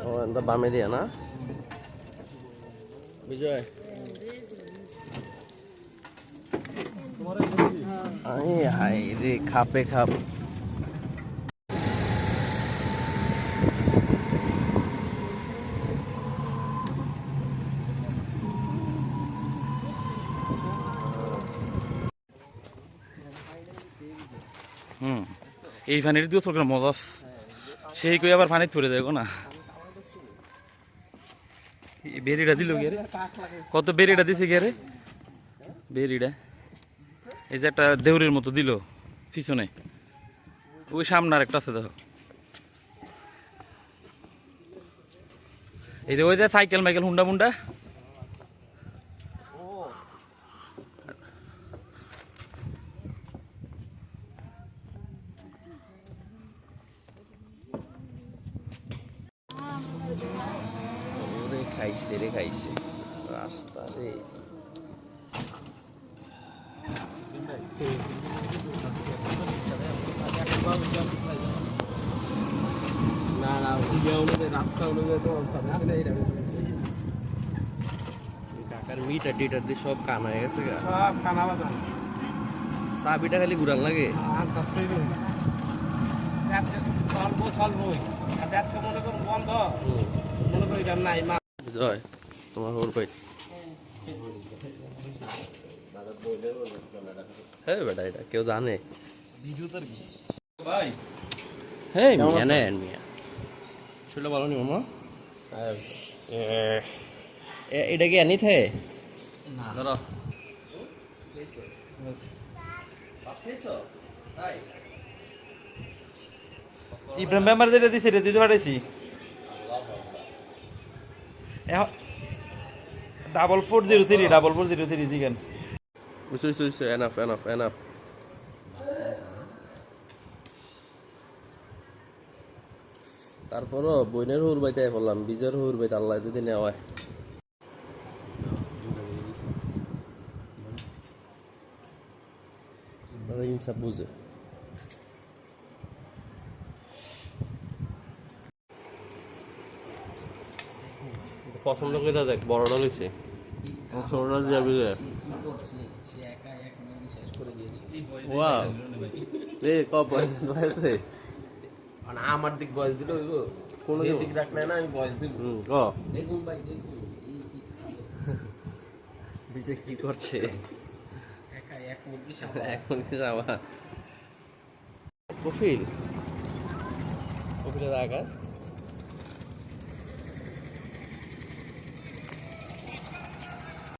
ও എന്താ বামে দিয়া না বিজয় আই হাই রে খাপে খাপ হুম। এই পানির দিয়ে তোর মজা সেই কই আবার পানি ধরে দেখো না। বেরিটা দিল রে? কত বেরিটা দিছে রে? বেরিটা। এই যে একটা দেউরের মতো দিল পিছনে। ওই সামনে আর একটা আছে, দেখো। এই যে ওই যে সাইকেল মাইকেল হুন্ডা মুন্ডা ওরে খাইছে রে খাইছে। রাস্তা রে। না না অনুযায়ী রাস্তা অনুযায়ী তো অবস্থা বুঝলি কাকার মিটার টিটার দিয়ে সব কান হয়ে গেছে সব কানা বাজান চাবিটা খালি ঘুরান লাগে। চলবো মনে করুন বন্ধ। মনে করি নাই মা জয় তোমার হোর ভাই হ্যাঁ বেটা এটা কেউ জানে? ভাই। হ্যাঁ মিয়া নেন মিয়া। সেটা বলো নি মামা? এ- এটা কি আনি থে ধরো। ইব্রাহিম মেম্বার যেটা দিছে রে দিতে পাঠাইছি। Double four zero three double four zero three enough তারপরও বইনের হুর বাইতে বললাম বীজের হুর বাইতে আল্লাহ যদি নেওয়া ইনসাফ বুঝে। পছন্দ করে দেখ বড়টা লইছে ছোটটা যাবি রে। ওয়াও এ ক বয়স বয়সে মানে আমার দিক বয়স দিল কোন দিক? রাখলে না আমি বয়স দিব। হুম ক দেখুন ভাই দেখুন বিজয় কি করছে? একা এক মুরগি এখন কি যাওয়া কফিল? কফিলের আকার?